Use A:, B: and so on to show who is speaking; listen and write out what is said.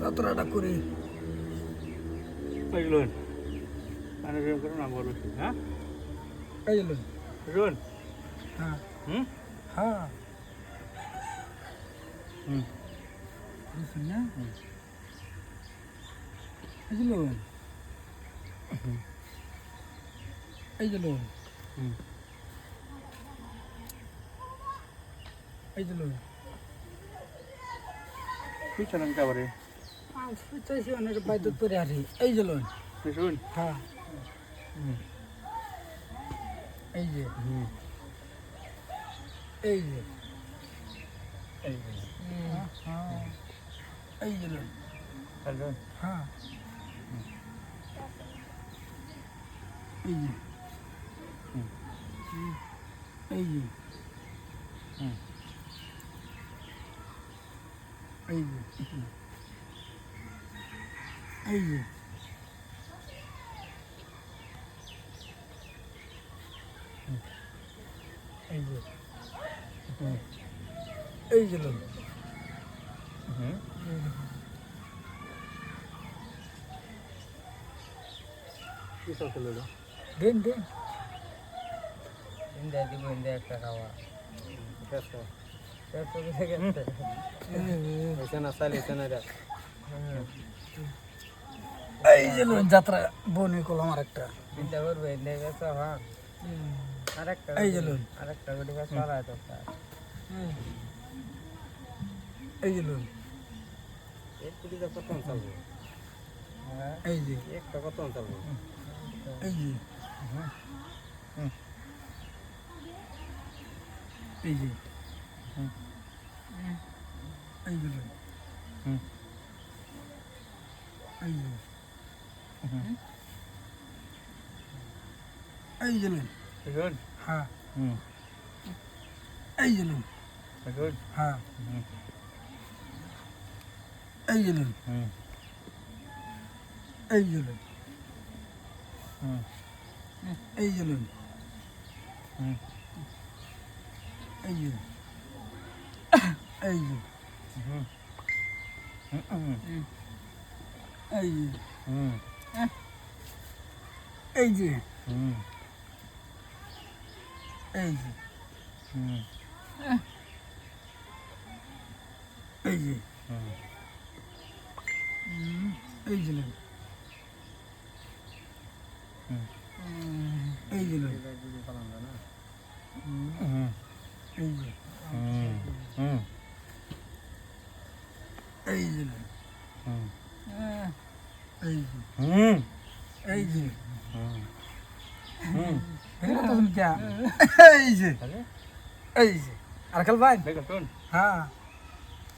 A: যাত্রাটা করি এই যে লোন। এই যে লোন এই যে লোন
B: হুম
A: এই যে লোন
B: পিছনে কাবারে
A: চাইছি অনেক বাইদত করে আরে এই যে লোন
B: পিছন
A: হ্যাঁ
B: হুম
A: এই যে
B: হুম
A: এই যে
B: এই যে
A: হ্যাঁ এই যে লোন
B: হ্যালো
A: হ্যাঁ এই যে
B: হুম।
A: এই যে
B: হুম
A: এই যে এই যে এই যে।
B: হুম
A: এই যে লোন
B: হুম। কি সব খেলো
A: দেন দেন।
C: ইন্দা দিব একটা খাওয়া।
A: এই যে যাত্রা বনে কল আমার একটা
C: ইন্দা করবে আরেকটা
A: এই যে
C: আরেকটা গুটি গেছে তো
A: এই যে
C: এক গুটিতে কত
A: এই যে
C: একটা কত চালবো
A: এই এই যে। 嗯，嗯，哎
B: 呦，
A: 嗯，哎
B: 呦，
A: 嗯哼，哎
B: 呦，
A: 哎
B: 呦，
A: 哈，嗯，哎
B: 呦，
A: 哎
B: 呦，
A: 哈，嗯，哎
B: 呦，
A: 嗯，哎呦，
B: 嗯，
A: 哎呦，嗯，
B: 哎
A: 呦。哎呀！嗯
B: 嗯嗯
A: 嗯嗯！
B: 哎
A: 呀！嗯
B: 哎！
A: 哎呀！
B: 嗯
A: 哎！哎
B: 呀！
A: 嗯嗯哎
B: 呀！
A: 嗯嗯哎
B: 呀！
A: 嗯嗯
B: 哎嗯！হুম
A: এই যে।
B: হুম
A: এই যে।
B: হুম
A: এই যে।
B: হুম হুম
A: এই যে। এই যে আর কাল ভাই হ্যাঁ।